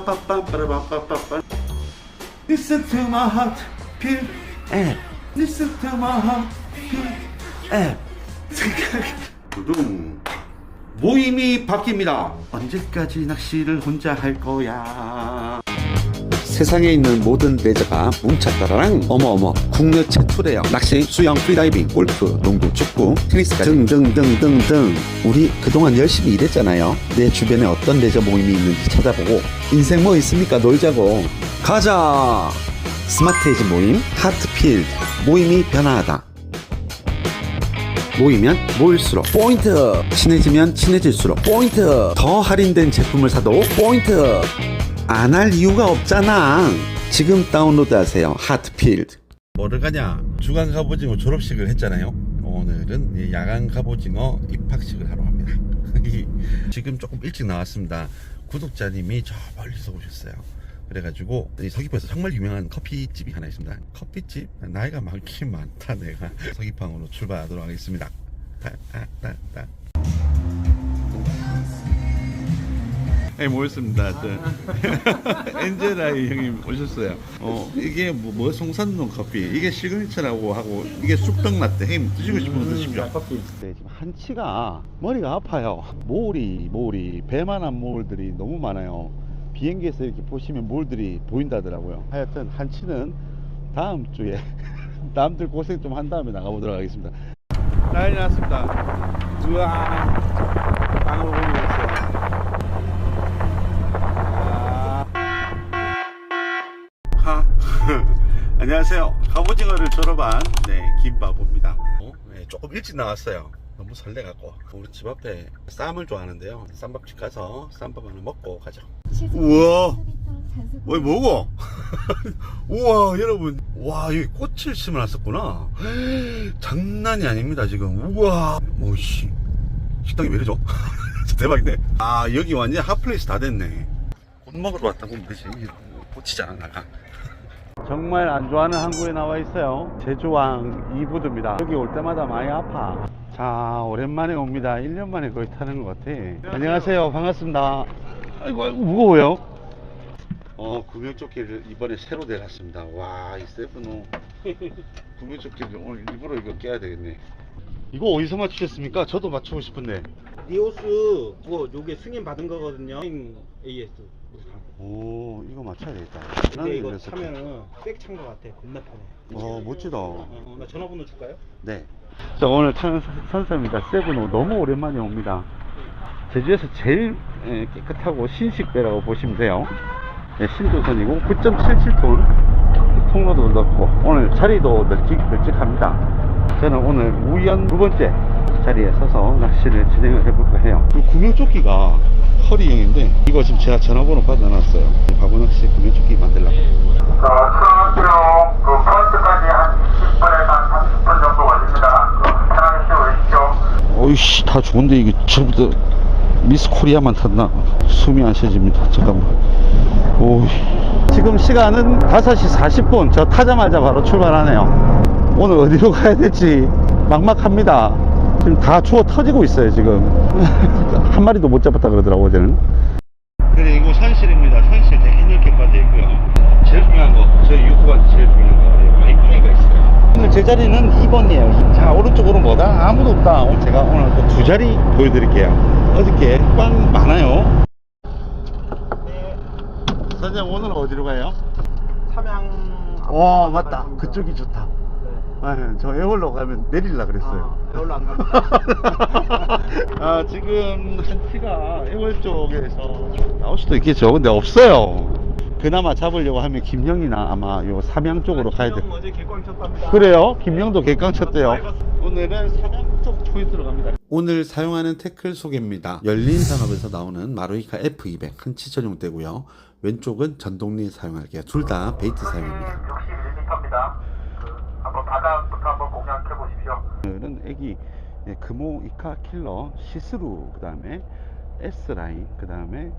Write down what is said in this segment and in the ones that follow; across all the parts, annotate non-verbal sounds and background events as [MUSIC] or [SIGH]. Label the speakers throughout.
Speaker 1: 빠빠빰빠라빠빠빠 Listen to my heart beat 앱 Listen to my heart beat 앱 두둥 모임이 바뀝니다 언제까지 낚시를 혼자 할 거야 세상에 있는 모든 레저가 뭉쳤다라랑 어머어머 국내 최초래요. 낚시, 수영, 프리다이빙, 골프, 농구, 축구, 테니스까지. 등등등등등. 우리 그동안 열심히 일했잖아요. 내 주변에 어떤 레저 모임이 있는지 찾아보고 인생 뭐 있습니까? 놀자고. 가자! 스마트에이지 모임 하트필드. 모임이 변화하다. 모이면 모일수록 포인트. 친해지면 친해질수록 포인트. 더 할인된 제품을 사도 포인트 안 할 이유가 없잖아. 지금 다운로드 하세요. 하트필드 뭐를 가냐? 주간 갑오징어 졸업식을 했잖아요. 오늘은 이 야간 갑오징어 입학식을 하러 갑니다. [LAUGHS] 지금 조금 일찍 나왔습니다. 구독자님이 저 멀리서 오셨어요. 그래가지고 이 서귀포에서 정말 유명한 커피집이 하나 있습니다. 커피집? 나이가 많긴 많다 내가. [LAUGHS] 서귀포으로 출발하도록 하겠습니다. 따 따 따 따. 네, 모였습니다. 저 [LAUGHS] 엔젤아이 형님 오셨어요. 어 이게 뭐, 뭐 송산동 커피 이게 시그니처라고 하고 이게 쑥떡 라떼 형님 드시고 싶으면 드십시오. 네, 지금 한치가 머리가 아파요. 모울이 모울이 배만한 모울들이 너무 많아요. 비행기에서 이렇게 보시면 몰들이 보인다더라고요. 하여튼 한치는 다음 주에 [LAUGHS] 남들 고생 좀 한 다음에 나가보도록 하겠습니다. 난리 났습니다. 우와, 있 안녕하세요. 갑오징어를 졸업한 네, 김바보입니다. 어? 네, 조금 일찍 나왔어요. 너무 설레갖고 우리 집 앞에 쌈을 좋아하는데요. 쌈밥집 가서 쌈밥 하나 먹고 가죠. 우와. 어이 뭐고? [LAUGHS] 우와 여러분 와 여기 꽃을 심어놨었구나 [GASPS] 장난이 아닙니다 지금 우와 뭐씨 식당이 왜 이러죠? [LAUGHS] 대박인데 아 여기 완전 핫플레이스 다 됐네 꽃 먹으러 왔다 보면 되지 꽃이잖아 나가 정말 안 좋아하는 항구에 나와 있어요 제주왕 이부드입니다 여기 올 때마다 많이 아파 자 오랜만에 옵니다 1년 만에 거의 타는 것 같아 안녕하세요 반갑습니다 아이고 아이고 무거워요 어, 구명조끼를 이번에 새로 내놨습니다. 와, 이 세븐호. [LAUGHS] 구명조끼를 오늘 일부러 이거 껴야 되겠네. 이거 어디서 맞추셨습니까? 저도 맞추고 싶은데.
Speaker 2: 니오스 뭐 요게 승인 받은 거거든요. AS.
Speaker 1: 오, 이거 맞춰야 되겠다.
Speaker 2: 근데 이거 차면은 백찬거 같아. 겁나 편해.
Speaker 1: 어, 멋지다.
Speaker 2: 어, 어, 나 전화번호 줄까요?
Speaker 1: 네. 자, 오늘 타는 선- 선수입니다. 세븐호. 너무 오랜만에 옵니다. 제주에서 제일 예, 깨끗하고 신식배라고 보시면 돼요. 예, 신도선이고 9.77톤 통로도 넓고 오늘 자리도 널찍, 널찍합니다. 저는 오늘 우연 두 번째 자리에 서서 낚시를 진행을 해볼까 해요. 이 구명조끼가 허리형인데 이거 지금 제가 전화번호 받아놨어요. 바보낚시 구명조끼 만들라고.
Speaker 3: 자, 수영 그 프런트까지 한 20분에서 한 30분 정도 걸립니다. 그 편하게.
Speaker 1: 어이씨 다 좋은데 이게 저부터 미스 코리아만 탔나 숨이 안 쉬어집니다 잠깐만 오 지금 시간은 5시 40분 저 타자마자 바로 출발하네요 오늘 어디로 가야 될지 막막합니다 지금 다 추워 터지고 있어요 지금. [LAUGHS] 한 마리도 못 잡았다 그러더라고 어제는. 그리고 산실입니다. 산실 되게 넓게 빠져 있고요. 제일 중요한 거저 유튜브한테 제일 중요한 거 바이크가 있어요. 오늘 제 자리는 2번이에요. 자 오른쪽으로 뭐다? 아무도 없다. 오늘 제가 오늘 또 두 자리 보여드릴게요. 어저께 꽝 많아요. 네 선생님 오늘 어디로 가요?
Speaker 2: 삼양.
Speaker 1: 어 맞다. 그쪽이 좋다 아, 저 애월로 가면 내릴라 그랬어요
Speaker 2: 아, 별로 안 갑니다. [LAUGHS]
Speaker 1: 아 지금 한치가 애월 쪽에서 나올 수도 있겠죠 근데 없어요 그나마 잡으려고 하면 김영이나 아마 요 삼양 쪽으로 가야
Speaker 2: 돼형 어제 개꽝 쳤답니다.
Speaker 1: 그래요? 김영도 객강 쳤대요. 오늘은 삼양 쪽 포인트로 갑니다. 오늘 사용하는 태클 소개입니다. 열린 산업에서 나오는 마루이카 F200 한치 전용대고요. 왼쪽은 전동리 사용할게요. 둘 다 베이트 사용입니다.
Speaker 3: 61m입니다. 그 한번 공략해 보십시오.
Speaker 1: 오늘은 애기 예, 금호 이카 킬러 시스루 그 다음에 S 라인 그 다음에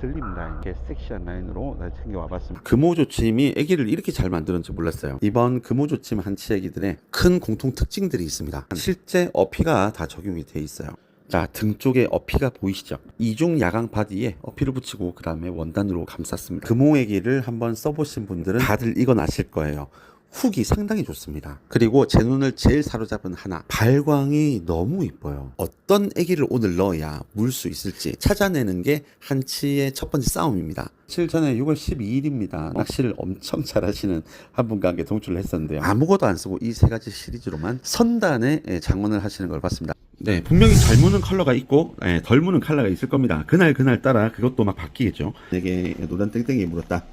Speaker 1: 슬림 라인 이렇게 섹시한 라인으로 나 챙겨와 봤습니다. 금호 조침이 애기를 이렇게 잘 만드는지 몰랐어요. 이번 금호 조침 한치 애기들의 큰 공통 특징들이 있습니다. 실제 어피가 다 적용이 돼 있어요. 자, 등 쪽에 어피가 보이시죠? 이중 야광 바디에 어피를 붙이고 그 다음에 원단으로 감쌌습니다. 금호애기를 한번 써보신 분들은 다들 이건 아실 거예요. 훅이 상당히 좋습니다. 그리고 제 눈을 제일 사로잡은 하나. 발광이 너무 이뻐요. 어떤 애기를 오늘 넣어야 물 수 있을지 찾아내는 게 한치의 첫 번째 싸움입니다. 며칠 전에 6월 12일입니다. 낚시를 엄청 잘하시는 한 분과 함께 동출을 했었는데요. 아무것도 안 쓰고 이 세 가지 시리즈로만 선단에 예, 장원을 하시는 걸 봤습니다. 네, 분명히 잘 무는 컬러가 있고 예, 덜 무는 컬러가 있을 겁니다. 그날 그날 따라 그것도 막 바뀌겠죠. 이게 노란 땡땡이에 물었다.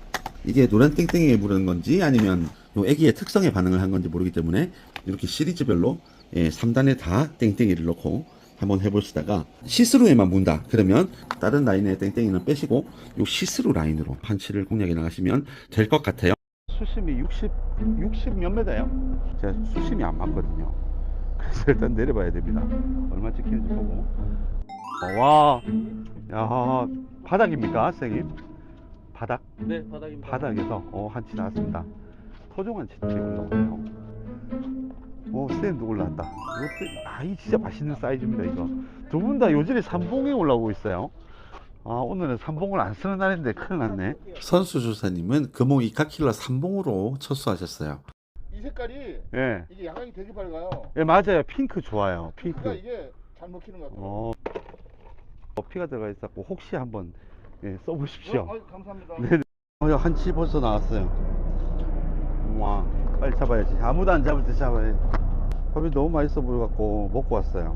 Speaker 1: 이게 노란 땡땡이에 물은 건지 아니면 요 애기의 특성에 반응을 한 건지 모르기 때문에 이렇게 시리즈별로 예, 3단에 다 땡땡이를 넣고 한번 해보시다가 시스루에만 문다 그러면 다른 라인의 땡땡이는 빼시고 요 시스루 라인으로 판치를 공략해 나가시면 될 것 같아요 수심이 60, 60몇 메다요? 제가 수심이 안 맞거든요 그래서 일단 내려봐야 됩니다 얼마 찍히는지 보고 어, 와, 야 바닥입니까 선생님? 바닥?
Speaker 2: 네, 바닥입니다.
Speaker 1: 바닥에서 어, 한치 나왔습니다. 한치 찌 올라오네요. 오, 샌드 올라왔다. 이것도, 아, 이 진짜 맛있는 사이즈입니다, 이거. 두 분 다 요즘에 삼봉에 올라오고 있어요. 아, 오늘은 삼봉을 안 쓰는 날인데 큰일 났네. 선수 조사님은 금호 이카킬러 삼봉으로 첫수하셨어요.
Speaker 4: 이 색깔이
Speaker 1: 예.
Speaker 4: 이게 야광이 되게 밝아요.
Speaker 1: 예, 맞아요. 핑크 좋아요.
Speaker 4: 그러니까
Speaker 1: 핑크.
Speaker 4: 이게 잘 먹히는 것 같아요.
Speaker 1: 어, 어피가 들어가 있었고, 혹시 한번 예, 써보십시오.
Speaker 4: 어, 아유, 감사합니다.
Speaker 1: 네. 어, 한치 벌써 나왔어요. 와, 빨리 잡아야지. 아무도 안 잡을 때 잡아야지. 밥이 너무 맛있어 보여갖고 먹고 왔어요.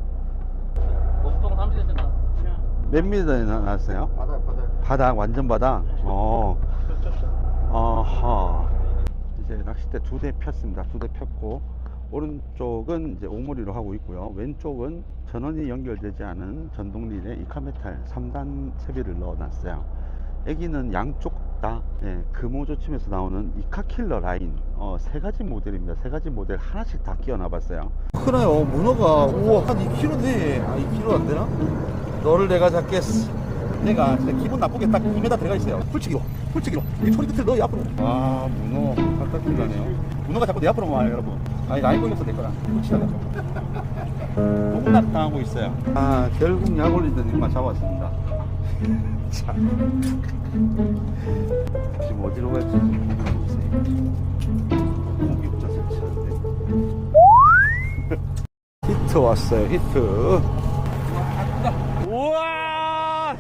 Speaker 2: 목동 30cm.
Speaker 1: 몇 미터에 나- 나왔어요?
Speaker 4: 바닥 바닥.
Speaker 1: 바닥, 완전 바닥. 어. 아하. 이제 낚싯대 두 대 폈습니다. 두 대 폈고, 오른쪽은 이제 오므리로 하고 있고요. 왼쪽은 전원이 연결되지 않은 전동릴에 이카메탈 3단 채비를 넣어 놨어요. 애기는 양쪽 다. 예, 금호조침에서 나오는 이카킬러 라인 어, 세 가지 모델입니다. 세 가지 모델 하나씩 다 끼워 놔봤어요.
Speaker 5: 크나요? 문어가 우와 한 2kg네 아 2kg 안 되나? 너를 내가 잡겠어. 내가 진짜 기분 나쁘게 딱 2m 들어가 있어요. 풀치기로 풀치기로. 이 소리 끝을 넣어 앞으로. 와 문어 갖다 들어가네요. 문어가 자꾸 내 앞으로 와요 여러분. 아니 라인 걸려서 내 거라. 풀치다가 농락 당하고 있어요. 아 결국 약 올리던 일만 잡았습니다 참 지금 어디로 갈지 좀 고민하고 있어요 공기부터 설치하는데. 히트 왔어요 히트. 우와!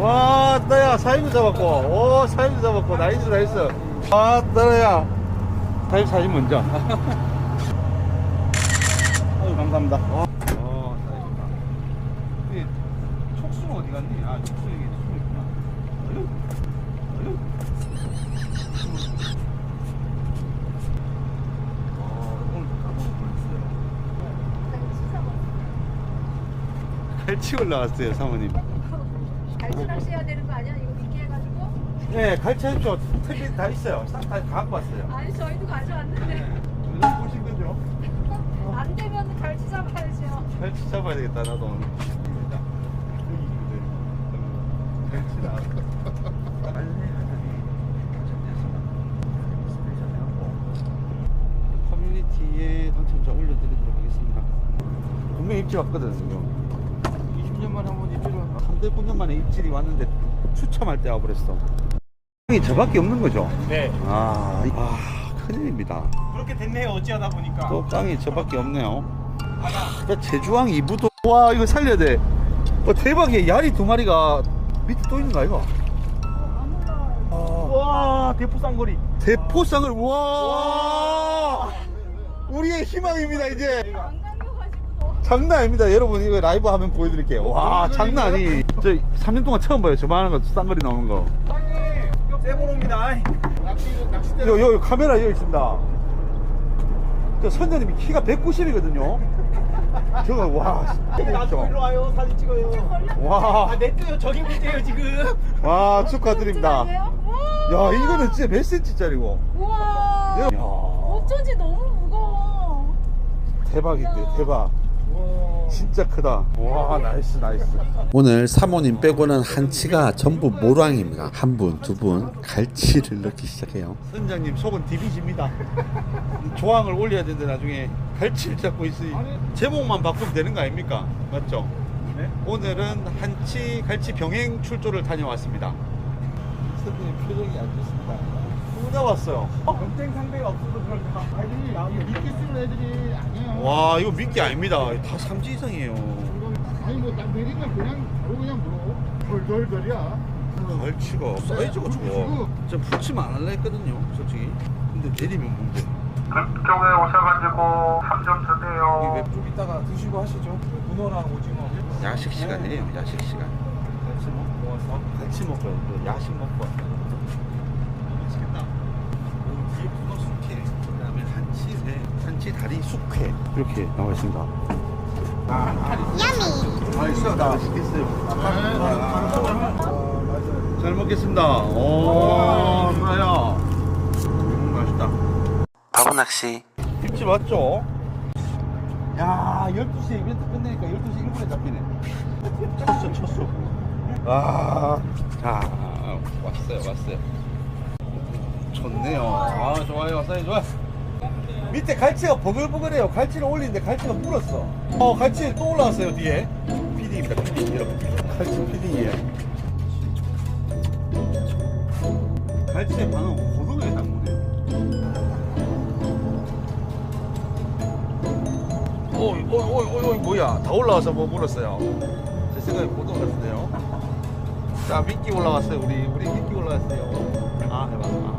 Speaker 5: 와 따야. 사이즈 잡았고. 오 사이즈 잡았고. 나이스 나이스. 아 따야. 사이즈 사진 먼저. [LAUGHS] 아유 감사합니다 어, 어 사이즈다 이게 촉수가 어디 갔니? 아 촉수 여기 촉수 있구나 아유 아유 어, 오늘 까먹을 뻔했어요 갈치 올라왔어요 사모님.
Speaker 6: 갈치 낚시해야 되는 거 아니야? 이거 미끼 해가지고?
Speaker 5: 네 갈치 해줘. 탭이 다 있어요. 싹다 갖고 왔어요.
Speaker 6: 아니 저희도 가져왔는데.
Speaker 5: 이거 보신 거죠? [LAUGHS]
Speaker 6: 안 되면 갈치 잡아야죠.
Speaker 5: 갈치 잡아야 되겠다 나도 오늘. 갈치 나왔어 커뮤니티에 당첨자 올려드리도록 하겠습니다. 분명히 입질 왔거든 지금. 20년 만에 한번 왔나? 3대 9년 만에 입질이 왔는데 추첨할 때 와버렸어 이 저밖에 없는 거죠?
Speaker 2: 네.
Speaker 5: 아, 이- 아 큰일입니다
Speaker 2: 그렇게 됐네요. 어찌하다 보니까.
Speaker 5: 또 깡이 저밖에 없네요. 야, 제주왕 2부도 와 이거 살려야 돼. 어, 대박이야. 야리 두 마리가 밑에 또 있는 거 아이가? 아,
Speaker 2: 와, 대포 쌍거리.
Speaker 5: 대포상을 와. 우리의 희망입니다 이제. 장난 아닙니다 여러분 이거 라이브 하면 보여드릴게요. 와 장난 아니. 저 3년 동안 처음 봐요. 저만한 거 쌍거리 나오는 거.
Speaker 2: 떼보롱입니다.
Speaker 5: 요, 요, 요 카메라 여기 있습니다. 저 선녀님이 키가 190이거든요. 저거 와.
Speaker 2: 나도 일로 와요. 사진 찍어요.
Speaker 5: 와.
Speaker 2: 아, 냈어요. 저기 문제예요, 지금.
Speaker 5: 와 축하드립니다. 야
Speaker 6: 와,
Speaker 5: 이거는 진짜 몇 센치짜리고?
Speaker 6: 우와.
Speaker 5: 야
Speaker 6: 어쩐지 너무 무거워.
Speaker 5: 대박인데 대박.
Speaker 2: 와.
Speaker 1: 진짜 크다. 와, 나이스, 나이스.
Speaker 7: 오늘 사모님 빼고는 한치가 전부 모랑입니다. 한 분, 두 분 갈치를 넣기 시작해요.
Speaker 1: 선장님 속은 디비집니다. 조항을 올려야 되는데 나중에 갈치를 잡고 있으니 제목만 바꾸면 되는 거 아닙니까? 맞죠?
Speaker 2: 네?
Speaker 1: 오늘은 한치 갈치 병행 출조를 다녀왔습니다. 선생님 표정이 안 좋습니다. 또 잡았어요.
Speaker 2: 경쟁 상대가 없어서 그럴까?
Speaker 8: 아니 야 이거 믿기 쓰는 애들이 아니에요.
Speaker 1: 와 이거 미끼 아닙니다. 다 삼지 이상이에요.
Speaker 8: 아니 뭐딱 내리면 그냥 바로 그냥 물어. 덜덜덜이야.
Speaker 1: 갈치가 사이즈가 좋아. 좀 붙이면 안 할라 했거든요, 솔직히. 근데 내리면 문제.
Speaker 3: 북쪽에 오셔가지고 3점 주세요.
Speaker 2: 좀 이따가 드시고 하시죠. 문어랑 오징어.
Speaker 1: 야식 시간이에요, 야식 시간.
Speaker 2: 같이 먹고 와서.
Speaker 1: 같이. 또 야식 먹고 왔어 다리 숙회 이렇게 나와 있습니다. 맛있어, 맛있겠어요. 잘 먹겠습니다. 오, 나야. 음, 맛있다.
Speaker 7: 바보 낚시.
Speaker 1: 김치 맞죠? 야, 12시에 이벤트 끝내니까 12시 1분에 잡히네. 쳤어, 쳤어. 아, 자, 왔어요, 왔어요. 좋네요. 아, 좋아요, 사이 좋아. 밑에 갈치가 버글버글해요. 갈치를 올리는데 갈치가 물었어. 어, 갈치 또 올라왔어요, 뒤에. 피딩입니다, 피딩, 여러분. 갈치 피딩이에요. 갈치의 방은 고등어에 담그네요. 오이 오이 오이 오이 오이 뭐야 다 올라와서 뭐 물었어요 제 생각에 못 올랐는데요 자 미끼 올라왔어요 우리 우리 미끼 올라왔어요 아 해봐 아.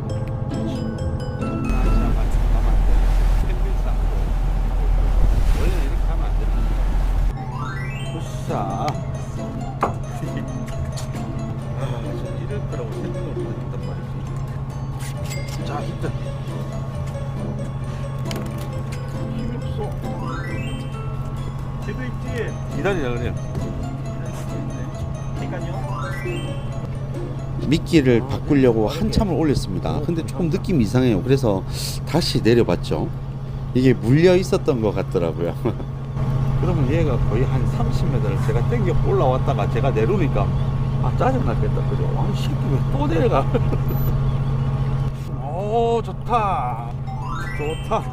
Speaker 1: 말이지 자 히트 힘이 없어
Speaker 2: 제도 있지.
Speaker 1: 기다리라 그래요
Speaker 2: 그러니까요.
Speaker 7: 미끼를 바꾸려고 한참을 올렸습니다. 근데 조금 느낌이 이상해요. 그래서 다시 내려봤죠. 이게 물려 있었던 것 같더라고요. [LAUGHS]
Speaker 1: 그러면 얘가 거의 한 30m를 제가 땡겨 올라왔다가 제가 내려오니까 아 짜증났겠다 그죠? 와 새끼 왜또 내려가 [LAUGHS] 오 좋다 좋다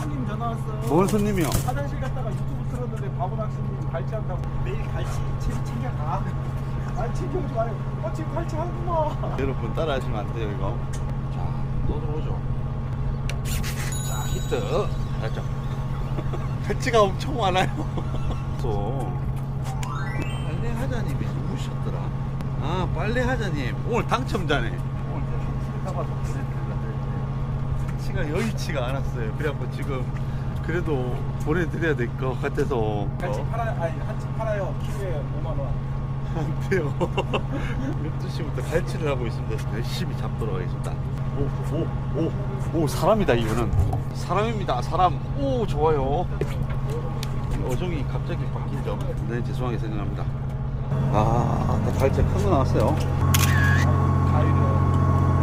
Speaker 2: 손님 전화 왔어요.
Speaker 1: 뭔 손님이요?
Speaker 2: 화장실 갔다가 유튜브 틀었는데 바보 낚시님 갈치 한다고 매일 갈치 챙- 챙겨가. 아 챙겨오지 마요. 어 지금 갈치 하구나.
Speaker 1: 여러분 따라 하시면 안 돼요 이거 자또 들어오죠 자 히트 잘했죠 배치가 엄청 많아요 또 빨래 하자님이 누구셨더라 아 빨래 하자님 오늘 당첨자네 오늘 제가 사과도 보내드리려고 했는데 치가 여의치가 않았어요 그래갖고 지금 그래도 보내드려야 될 것 같아서 어?
Speaker 2: 팔아 아니 한치 팔아요. 키로에 5만 원.
Speaker 1: 안 돼요. [LAUGHS] 12시부터 갈치를 하고 있습니다. 열심히 잡도록 하겠습니다. 오, 오, 오, 오, 사람이다, 이거는. 사람입니다, 사람. 오, 좋아요. 어종이 갑자기 바뀐 점. 네, 죄송하게 생각합니다. 아, 나 갈치 큰거 나왔어요.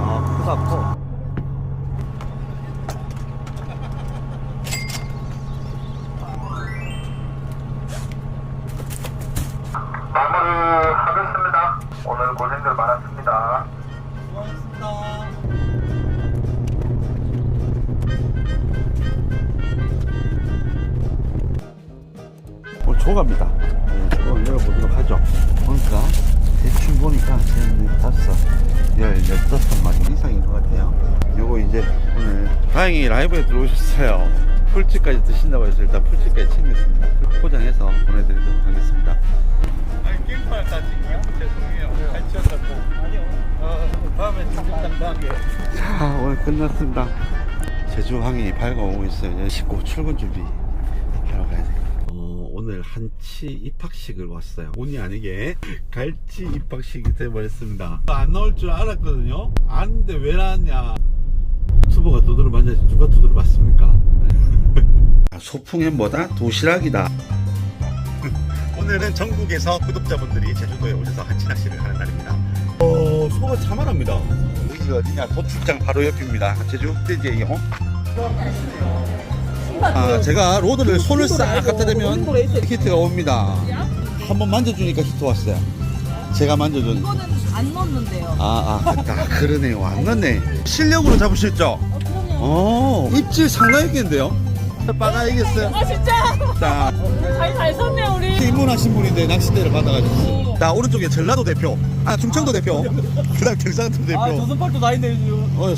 Speaker 1: 아, 크다, 커. 조갑니다. 네, 조금 열어보도록 하죠. 보니까 대충 보니까 다섯, 열, 열다섯 마리 이상인 것 같아요. 요거 이제 오늘 다행히 라이브에 들어오셨어요. 풀치까지 드신다고 해서 일단 풀치까지 챙겼습니다. 포장해서 보내드리도록 하겠습니다. 아니 깽판 따지기요? 죄송해요. 갈치였다고.
Speaker 2: 아니요.
Speaker 1: 어, 다음에 진정당당하게. 자, 오늘 끝났습니다. 제주 항이 밝아오고 있어요. 이제 씻고 출근 준비 하러 가야 돼. 어, 오늘 한치 입학식을 왔어요. 본의 아니게 갈치 입학식이 돼버렸습니다. 안 나올 줄 알았거든요. 아는데 왜 나왔냐. 유튜버가 두드려 맞아야지 누가 두드려 맞습니까? 소풍햄보다 도시락이다. [LAUGHS] 오늘은 전국에서 구독자분들이 제주도에 오셔서 한치 낚시를 하는 날입니다. 어, 소가 참말합니다. 여기가 어디냐? 도축장 바로 옆입니다. 제주 흑돼지예요. 아, 제가 로드를 손을 싹 갖다 대면 히트가 옵니다. 한번 만져주니까 히트 왔어요. 제가 만져준.
Speaker 5: 이거는 안 넣는데요.
Speaker 1: 아, 아, 맞다. 그러네요. 안 넣네. 실력으로 잡으셨죠?
Speaker 5: 어, 그럼요.
Speaker 1: 어, 입질 상당했겠는데요? 빠가야겠어요.
Speaker 5: 아, 진짜?
Speaker 1: 자,
Speaker 5: 잘, 잘 섰네, 우리.
Speaker 1: 입문하신 분인데 낚싯대를 받아가지고. 자, 오른쪽에 전라도 대표. 아, 충청도 대표. [LAUGHS] 그 다음 경상도 대표.
Speaker 2: 아, 조선팔도 나 있네, 지금.
Speaker 1: 어,